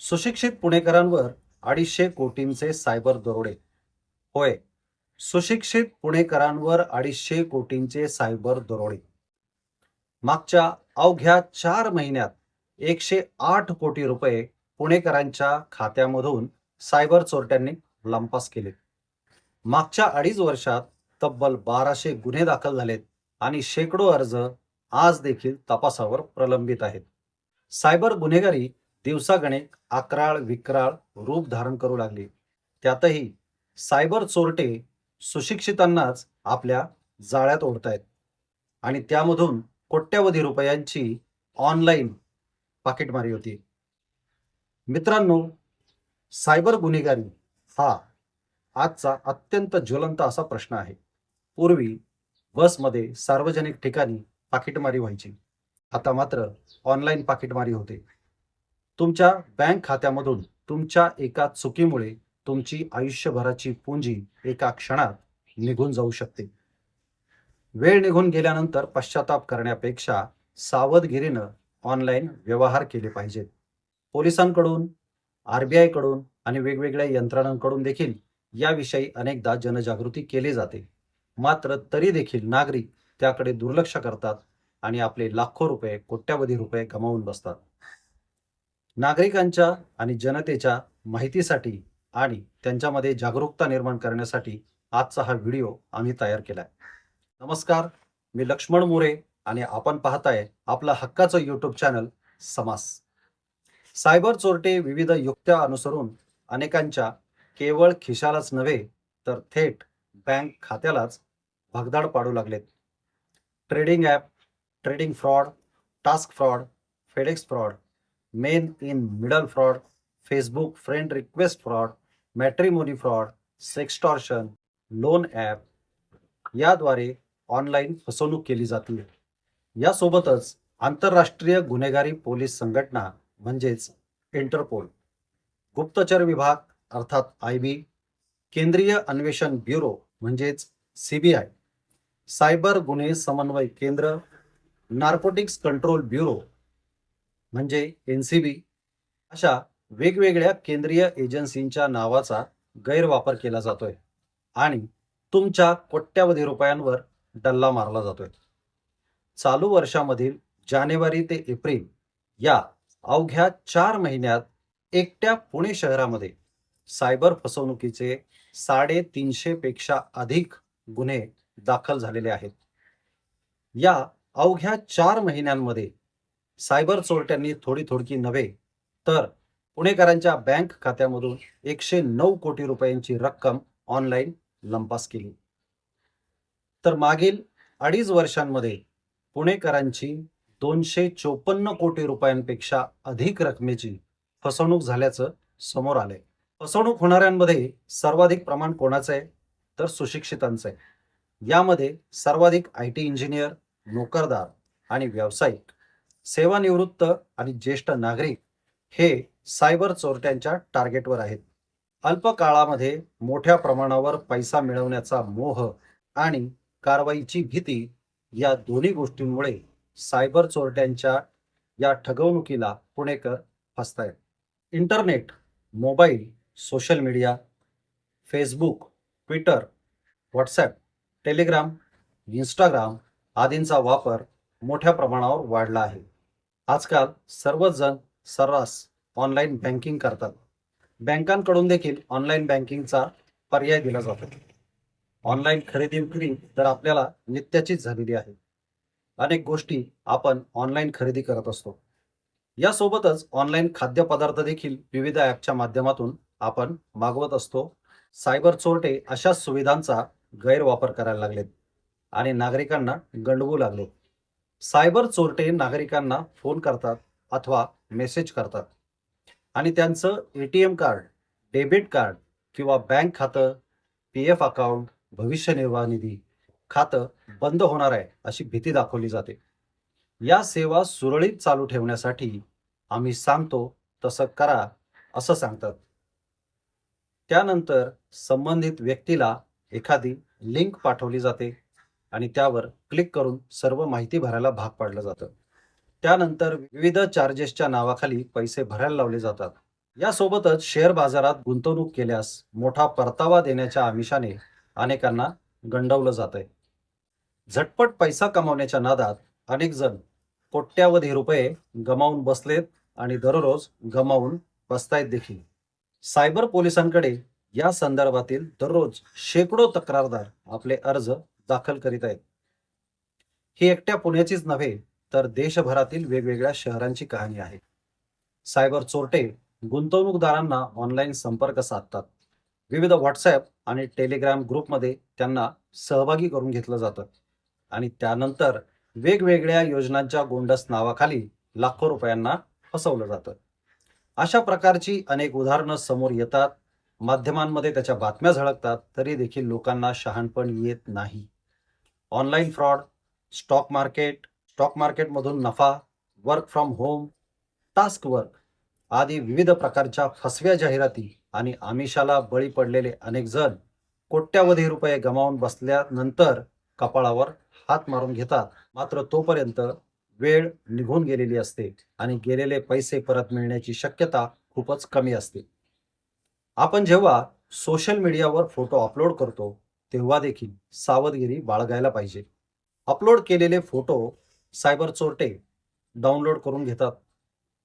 सुशिक्षित पुणेकरांवर अडीचशे कोटींचे सायबर दरोडे. होय सुशिक्षित पुणेकरांवर अडीचशे कोटींचे सायबर दरोडे. मागच्या अवघ्या चार महिन्यात एकशे आठ कोटी रुपये पुणेकरांच्या खात्यामधून सायबर चोरट्यांनी लंपास केले. मागच्या अडीच वर्षात तब्बल बाराशे गुन्हे दाखल झालेत आणि शेकडो अर्ज आज देखील तपासावर प्रलंबित आहेत. सायबर गुन्हेगारी दिवसागणिक आक्राळ विक्राळ रूप धारण करू लागले. त्यातही सायबर चोरटे सुशिक्षितांनाच आपल्या जाळ्यात ओढतायत. आणि त्यामधून कोट्यवधी रुपयांची ऑनलाईन पाकिटमारी होती. मित्रांनो सायबर गुन्हेगारी हा आजचा अत्यंत ज्वलंत असा प्रश्न आहे. पूर्वी बसमध्ये सार्वजनिक ठिकाणी पाकिटमारी व्हायची. आता मात्र ऑनलाईन पाकिटमारी होते. तुमच्या बँक खात्यामधून तुमच्या एका चुकीमुळे तुमची आयुष्यभराची पुंजी एका क्षणात निघून जाऊ शकते. वेळ निघून गेल्यानंतर पश्चाताप करण्यापेक्षा सावधगिरीनं ऑनलाईन व्यवहार केले पाहिजेत. पोलिसांकडून आर बी आयकडून आणि वेगवेगळ्या यंत्रणांकडून देखील याविषयी अनेकदा जनजागृती केली जाते. मात्र तरी देखील नागरिक त्याकडे दुर्लक्ष करतात आणि आपले लाखो रुपये कोट्यावधी रुपये गमावून बसतात. नागरिकांच्या आणि जनतेच्या माहितीसाठी आणि त्यांच्यामध्ये जागरूकता निर्माण करण्यासाठी आजचा हा व्हिडिओ आम्ही तयार केलाय. नमस्कार मी लक्ष्मण मोरे आणि आपण पाहताय आपला हक्काचं यूट्यूब चॅनल समास. सायबर चोरटे विविध युक्त्या अनुसरून अनेकांच्या केवळ खिशालाच नव्हे तर थेट बँक खात्यालाच भगदाड पाडू लागलेत. Trading app trading fraud task fraud FedEx fraud man in middle fraud Facebook friend request fraud matrimony fraud sextortion loan app याद्वारे ऑनलाईन फसवणूक केली जाते. यासोबतच आंतरराष्ट्रीय गुन्हेगारी पोलीस संघटना म्हणजेच इंटरपोल गुप्तचर विभाग अर्थात आय बी केंद्रीय अन्वेषण ब्युरो म्हणजेच सी बी आय सायबर गुन्हे समन्वय केंद्र नार्कोटिक्स कंट्रोल ब्युरो म्हणजे एन सी बी अशा वेगवेगळ्या केंद्रीय एजन्सींच्या नावाचा गैरवापर केला जातोय आणि तुमच्या कोट्यावधी रुपयांवर डल्ला मारला जातोय. चालू वर्षामधील जानेवारी ते एप्रिल या अवघ्या चार महिन्यात एकट्या पुणे शहरामध्ये सायबर फसवणुकीचे साडेतीनशे पेक्षा अधिक गुन्हे दाखल झालेले आहेत. या अवघ्या चार महिन्यांमध्ये सायबर चोरट्यांनी थोडी थोडकी नव्हे तर पुणेकरांच्या बँक खात्यामधून एकशे नऊ कोटी रुपयांची रक्कम ऑनलाईन लंपास केली. तर मागील अडीच वर्षांमध्ये पुणेकरांची दोनशे चोपन्न कोटी रुपयांपेक्षा अधिक रकमेची फसवणूक झाल्याचं समोर आलंय. फसवणूक होणाऱ्यांमध्ये सर्वाधिक प्रमाण कोणाचं आहे? तर सुशिक्षितांचं आहे. यामध्ये सर्वाधिक आय टी इंजिनियर नोकरदार आणि व्यावसायिक. सेवानिवृत्त आणि ज्येष्ठ नागरिक हे सायबर चोरट्यांच्या टार्गेटवर आहेत. अल्प काळामध्ये मोठ्या प्रमाणावर पैसा मिळवण्याचा मोह आणि कारवाईची भीती या दोन्ही गोष्टींमुळे सायबर चोरट्यांच्या या ठगवणुकीला पुणेकर फसतायत. Internet mobile social media Facebook Twitter WhatsApp Telegram Instagram आदींचा वापर मोठ्या प्रमाणावर वाढला आहे. आजकाल सर्वच जण सर्रास ऑनलाईन बँकिंग करतात. बँकांकडून देखील ऑनलाईन बँकिंगचा पर्याय दिला जातो. ऑनलाईन खरेदी विक्री तर आपल्याला नित्याचीच झालेली आहे. अनेक गोष्टी आपण ऑनलाईन खरेदी करत असतो. यासोबतच ऑनलाईन खाद्यपदार्थ देखील विविध ॲपच्या माध्यमातून आपण मागवत असतो. सायबर चोरटे अशा सुविधांचा गैरवापर करायला लागलेत आणि नागरिकांना गंडवू लागलेत. सायबर चोरटे नागरिकांना फोन करतात अथवा मेसेज करतात. आणि त्यांचं A T M card debit card किंवा बँक खातं पी एफ अकाउंट भविष्य निर्वाह निधी खातं बंद होणार आहे अशी भीती दाखवली जाते. या सेवा सुरळीत चालू ठेवण्यासाठी आम्ही सांगतो तसं करा असं सांगतात. त्यानंतर संबंधित व्यक्तीला एखादी लिंक पाठवली जाते. आणि त्यावर क्लिक करून सर्व माहिती भरायला भाग पाडलं जातं. त्यानंतर विविध चार्जेसच्या नावाखाली पैसे भरायला लावले जातात. यासोबतच शेअर बाजारात गुंतवणूक केल्यास मोठा परतावा देण्याच्या आमिषाने अनेकांना गंडवलं जात आहे झटपट पैसा कमावण्याच्या नादात अनेक जण कोट्यावधी रुपये गमावून बसलेत आणि दररोज गमावून बसतायत देखील. सायबर पोलिसांकडे या संदर्भातील दररोज शेकडो तक्रारदार आपले अर्ज दाखल करीत आहेत. ही एकट्या पुण्याचीच नव्हे तर देशभरातील वेगवेगळ्या शहरांची कहाणी आहे. सायबर चोरटे गुंतवणूकदारांना ऑनलाईन संपर्क साधतात. विविध व्हॉट्सॲप आणि टेलिग्राम ग्रुपमध्ये त्यांना सहभागी करून घेतलं जातं. आणि त्यानंतर वेगवेगळ्या योजनांच्या गोंडस नावाखाली लाखो रुपयांना फसवलं जातं. अशा प्रकारची अनेक उदाहरणं समोर येतात. माध्यमांमध्ये त्याच्या बातम्या झळकतात तरी देखील लोकांना शहाणपण येत नाही. Online fraud stock market stock मार्केटमधून नफा work from home task work आदी विविध प्रकारच्या फसव्या जाहिराती आणि आमिषाला बळी पडलेले अनेक जण कोट्यावधी रुपये गमावून बसल्यानंतर कपाळावर हात मारून घेतात. मात्र तोपर्यंत वेळ निघून गेलेली असते आणि गेलेले पैसे परत मिळण्याची शक्यता खूपच कमी असते. आपण जेव्हा सोशल मीडियावर फोटो अपलोड करतो तेव्हा देखील सावधगिरी बाळगायला पाहिजे. अपलोड केलेले फोटो सायबर चोरटे डाउनलोड करून घेतात.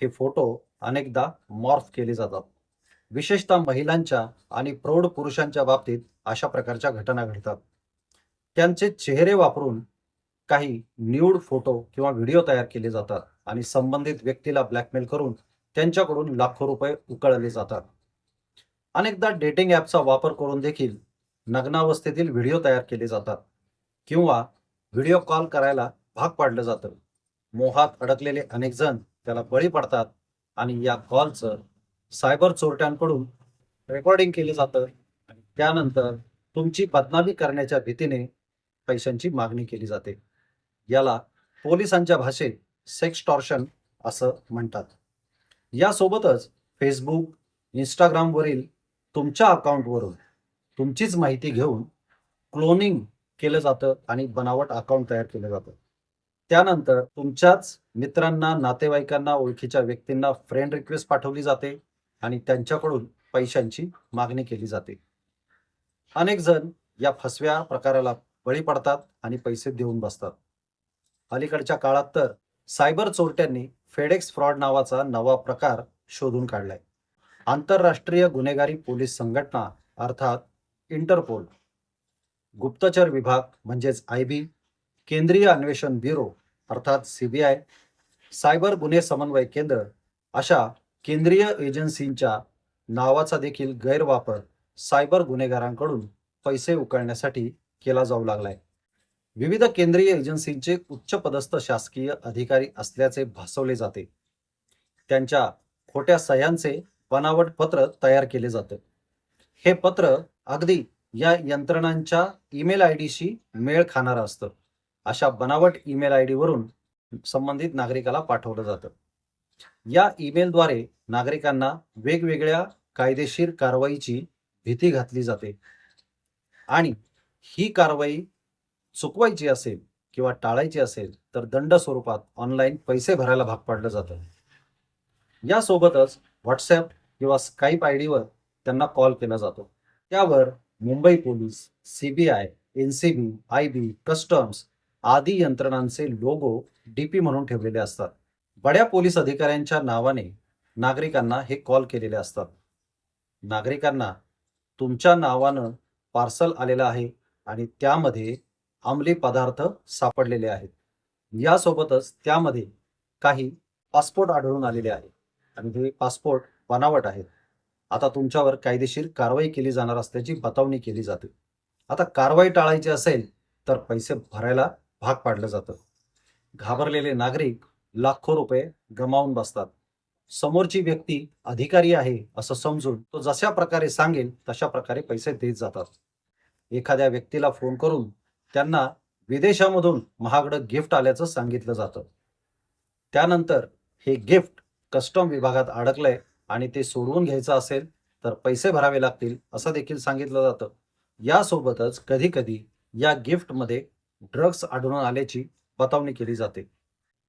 हे फोटो अनेकदा मॉर्फ केले जातात. विशेषतः महिलांच्या आणि प्रौढ पुरुषांच्या बाबतीत अशा प्रकारच्या घटना घडतात. त्यांचे चेहरे वापरून काही न्यूड फोटो किंवा व्हिडिओ तयार केले जातात आणि संबंधित व्यक्तीला ब्लॅकमेल करून त्यांच्याकडून लाखो रुपये उकळले जातात. अनेकदा डेटिंग ॲपचा वापर करून देखील नग्नावस्थेतील व्हिडिओ तयार केले जातात किंवा व्हिडिओ कॉल करायला भाग पाडलं जातं. मोहात अडकलेले अनेक जण त्याला बळी पडतात आणि या कॉलचं सायबर चोरट्यांकडून रेकॉर्डिंग केलं जातं. आणि त्यानंतर तुमची बदनामी करण्याच्या भीतीने पैशांची मागणी केली जाते. याला पोलिसांच्या भाषेत सेक्स टॉर्शन असं म्हणतात. यासोबतच फेसबुक इंस्टाग्रामवरील तुमच्या अकाउंटवरून तुमचीच माहिती घेऊन क्लोनिंग केलं जातं आणि बनावट अकाउंट तयार केलं जातं. त्यानंतर तुमच्याच मित्रांना नातेवाईकांना ओळखीच्या व्यक्तींना फ्रेंड रिक्वेस्ट पाठवली जाते आणि त्यांच्याकडून पैशांची मागणी केली जाते. अनेक जण या फसव्या प्रकाराला बळी पडतात आणि पैसे देऊन बसतात. अलीकडच्या काळात तर सायबर चोरट्यांनी फेडेक्स फ्रॉड नावाचा नवा प्रकार शोधून काढलाय. आंतरराष्ट्रीय गुन्हेगारी पोलीस संघटना अर्थात इंटरपोल गुप्तचर विभाग म्हणजेच आय बी केंद्रीय अन्वेषण ब्युरो अर्थात सीबीआय सायबर गुन्हे समन्वय केंद्र अशा केंद्रीय एजन्सींच्या नावाचा देखील गैरवापर सायबर गुन्हेगारांकडून पैसे उकळण्यासाठी केला जाऊ लागलाय. विविध केंद्रीय एजन्सींचे उच्चपदस्थ शासकीय अधिकारी असल्याचे भासवले जाते. त्यांच्या खोट्या सह्यांचे बनावट पत्र तयार केले जाते. हे पत्र अगदी या यंत्रणांच्या ईमेल आय डीशी मेळ खाणारं असतं. अशा बनावट ईमेल आय डीवरून संबंधित नागरिकाला पाठवलं जातं. या ईमेलद्वारे नागरिकांना वेगवेगळ्या कायदेशीर कारवाईची भीती घातली जाते. आणि ही कारवाई चुकवायची असेल किंवा टाळायची असेल तर दंड स्वरूपात ऑनलाईन पैसे भरायला भाग पाडलं जातं. यासोबतच व्हॉट्सॲप किंवा स्काईप आय डीवर त्यांना कॉल केला जातो. त्यावर Mumbai police CBI NCB I B customs आदी यंत्रणांचे लोगो डीपी म्हणून ठेवलेले असतात. बड्या पोलीस अधिकाऱ्यांच्या नावाने नागरिकांना हे कॉल केलेले असतात. नागरिकांना तुमच्या नावानं पार्सल आलेलं आहे आणि त्यामध्ये अंमली पदार्थ सापडलेले आहेत. यासोबतच त्यामध्ये काही पासपोर्ट आढळून आलेले आहे. आणि हे पासपोर्ट बनावट आहेत. आता तुमच्यावर कायदेशीर कारवाई केली जाणार असल्याची बतावणी केली जाते. आता कारवाई टाळायची असेल तर पैसे भरायला भाग पाडलं जातं. घाबरलेले नागरिक लाखो रुपये गमावून बसतात. समोरची व्यक्ती अधिकारी आहे असं समजून तो जशा प्रकारे सांगेल तशा प्रकारे पैसे देत जातात. एखाद्या व्यक्तीला फोन करून त्यांना विदेशामधून महागडं गिफ्ट आल्याचं सांगितलं जातं. त्यानंतर हे गिफ्ट कस्टम विभागात अडकलंय आणि ते सोडवून घ्यायचं असेल तर पैसे भरावे लागतील असं देखील सांगितलं जातं. यासोबतच कधी कधी या गिफ्टमध्ये ड्रग्ज आढळून आल्याची बतावणी केली जाते.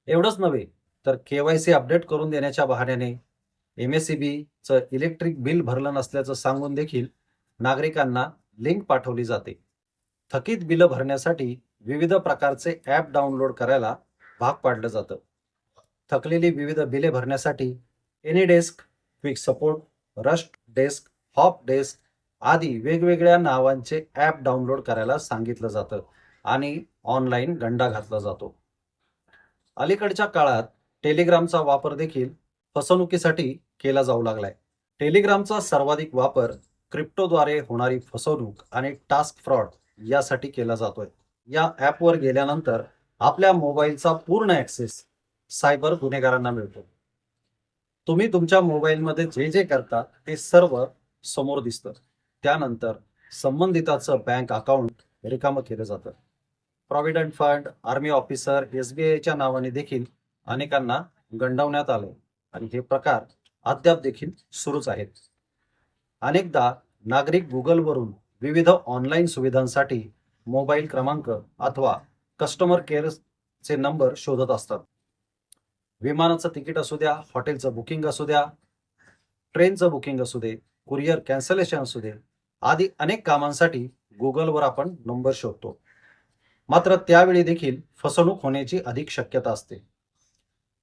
एवढंच नव्हे तर के वाय सी अपडेट करून देण्याच्या बहाण्याने एम एस सी बीचं इलेक्ट्रिक बिल भरलं नसल्याचं सांगून देखील नागरिकांना लिंक पाठवली जाते. थकीत बिलं भरण्यासाठी विविध प्रकारचे ॲप डाउनलोड करायला भाग पाडलं जातं. थकलेली विविध बिले भरण्यासाठी AnyDesk quick support RustDesk HopDesk आदी वेगवेगळ्या नावांचे ॲप डाउनलोड करायला सांगितलं जातं आणि ऑनलाईन गंडा घातला जातो. अलीकडच्या काळात टेलिग्रामचा वापर देखील फसवणुकीसाठी केला जाऊ लागलाय. टेलिग्रामचा सर्वाधिक वापर क्रिप्टोद्वारे होणारी फसवणूक आणि टास्क फ्रॉड यासाठी केला जातोय. या ॲपवर गेल्यानंतर आपल्या मोबाईलचा पूर्ण ॲक्सेस सायबर गुन्हेगारांना मिळतो. तुम्ही तुमच्या मोबाईलमध्ये जे जे करता ते सर्व समोर दिसतं. त्यानंतर संबंधिताचं बँक अकाउंट रिकामं केलं जातं. Provident fund army officer S B आयच्या नावाने देखील अनेकांना गंडवण्यात आलं. आणि हे प्रकार अद्याप देखील सुरूच आहेत. अनेकदा नागरिक गुगलवरून विविध ऑनलाईन सुविधांसाठी मोबाईल क्रमांक अथवा कस्टमर केअरचे नंबर शोधत असतात. विमानाचं तिकीट असू द्या हॉटेलचं बुकिंग असू द्या ट्रेनचं बुकिंग असू दे कुरिअर कॅन्सलेशन असू दे आदी अनेक कामांसाठी गुगलवर आपण नंबर शोधतो. मात्र त्यावेळी देखील फसवणूक होण्याची अधिक शक्यता असते.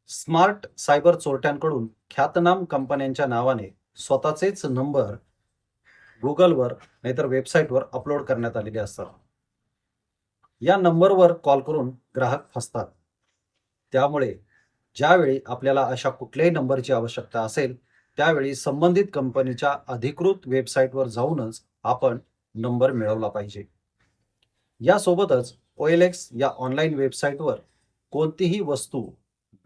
स्मार्ट सायबर चोरट्यांकडून ख्यातनाम कंपन्यांच्या नावाने स्वतःचेच नंबर गुगलवर नाहीतर वेबसाईटवर अपलोड करण्यात आलेले असतात. या नंबरवर कॉल करून ग्राहक फसतात. त्यामुळे ज्यावेळी आपल्याला अशा कुठल्याही नंबरची आवश्यकता असेल त्यावेळी संबंधित कंपनीच्या अधिकृत वेबसाईटवर जाऊनच आपण नंबर मिळवला पाहिजे. यासोबतच ओ एल एक्स या ऑनलाईन वेबसाईटवर कोणतीही वस्तू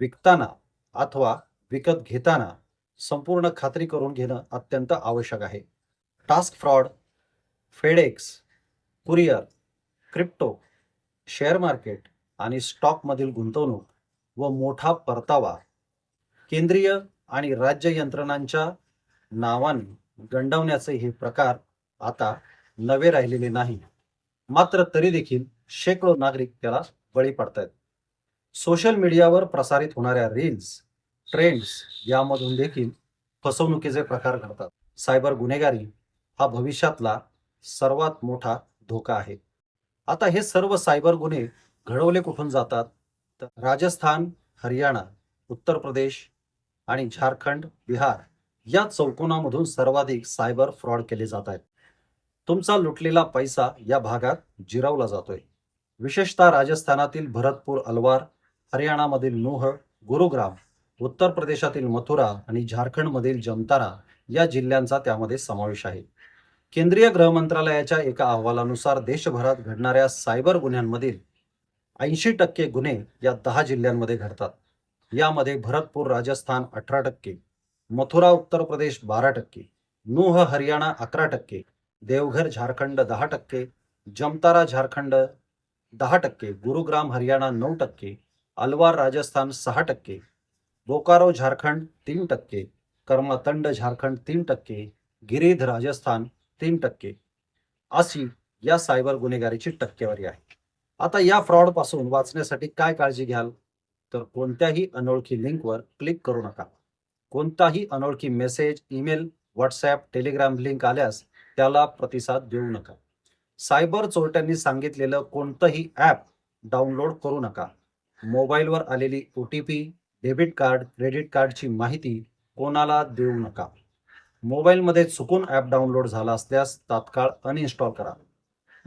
विकताना अथवा विकत घेताना संपूर्ण खात्री करून घेणं अत्यंत आवश्यक आहे. Task fraud FedEx courier crypto share market आणि स्टॉकमधील गुंतवणूक व मोठा परतावा केंद्रीय आणि राज्य यंत्रणांच्या नावाने गंडवण्याचे हे प्रकार आता नवे राहिलेले नाही. मात्र तरी देखील शेकडो नागरिक त्याला बळी पडतायत. सोशल मीडियावर प्रसारित होणाऱ्या रील्स ट्रेंड्स यामधून देखील फसवणुकीचे प्रकार घडतात. सायबर गुन्हेगारी हा भविष्यातला सर्वात मोठा धोका आहे. आता हे सर्व सायबर गुन्हे घडवले कुठून जातात? राजस्थान हरियाणा उत्तर प्रदेश आणि झारखंड बिहार या चौकोनामधून सर्वाधिक सायबर फ्रॉड केले जात आहेत. तुमचा लुटलेला पैसा या भागात जिरवला जातोय. विशेषतः राजस्थानातील भरतपूर अलवार हरियाणामधील नूह गुरुग्राम उत्तर प्रदेशातील मथुरा आणि झारखंडमधील जमतारा या जिल्ह्यांचा त्यामध्ये समावेश आहे. केंद्रीय गृह मंत्रालयाच्या एका अहवालानुसार देशभरात घडणाऱ्या सायबर गुन्ह्यांमधील ऐंशी टक्के गुन्हे या दहा जिल्ह्यांमध्ये घडतात. यामध्ये भरतपूर राजस्थान अठरा टक्के मथुरा उत्तर प्रदेश बारा टक्के नूह हरियाणा अकरा टक्के देवघर झारखंड दहा टक्के जमतारा झारखंड दहा टक्के गुरुग्राम हरियाणा नऊ टक्के अलवार राजस्थान सहा टक्के बोकारो झारखंड तीन टक्के कर्मातंड झारखंड तीन टक्के गिरीध राजस्थान तीन टक्के. अशी या सायबर गुन्हेगारीची टक्केवारी आहे. आता या फ्रॉडपासून वाचण्यासाठी काय काळजी घ्याल? तर कोणत्याही अनोळखी लिंकवर क्लिक करू नका. कोणताही अनोळखी message email WhatsApp Telegram link आल्यास त्याला प्रतिसाद देऊ नका. सायबर चोरट्यांनी सांगितलेलं कोणतंही ॲप डाउनलोड करू नका. मोबाईलवर आलेली O T P debit card credit कार्डची माहिती कोणाला देऊ नका. मोबाईलमध्ये चुकून ॲप डाउनलोड झाला असल्यास तात्काळ अनइन्स्टॉल करा.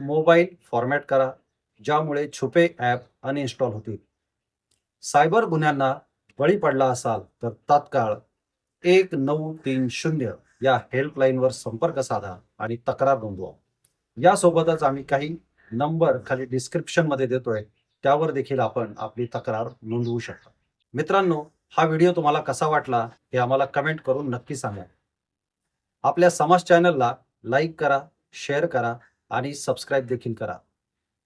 मोबाईल फॉर्मॅट करा. ज्यामुळे छुपे ॲप अनइन्स्टॉल होतील. सायबर गुन्ह्यांना बळी पडला असाल तर तात्काळ एक नऊ तीन शून्य या हेल्पलाईनवर संपर्क साधा आणि तक्रार नोंदवा. यासोबतच आम्ही काही नंबर खाली डिस्क्रिप्शनमध्ये देतोय त्यावर देखील आपण आपली तक्रार नोंदवू शकता. मित्रांनो हा व्हिडिओ तुम्हाला कसा वाटला हे आम्हाला कमेंट करून नक्की सांगा. आपल्या समाज चॅनलला लाईक करा शेअर करा आणि सबस्क्राईब देखील करा.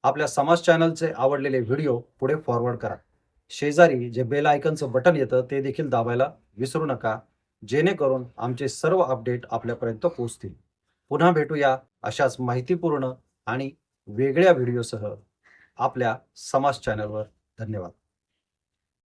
आपल्या समाज चॅनलचे आवडलेले व्हिडिओ पुढे फॉरवर्ड करा. शेजारी जे बेल आयकनचं बटन येतं ते देखील दाबायला विसरू नका. जेणेकरून आमचे सर्व अपडेट आपल्यापर्यंत पोहोचतील. पुन्हा भेटूया अशाच माहितीपूर्ण आणि वेगळ्या व्हिडिओसह. आपल्या समाज चॅनलवर धन्यवाद.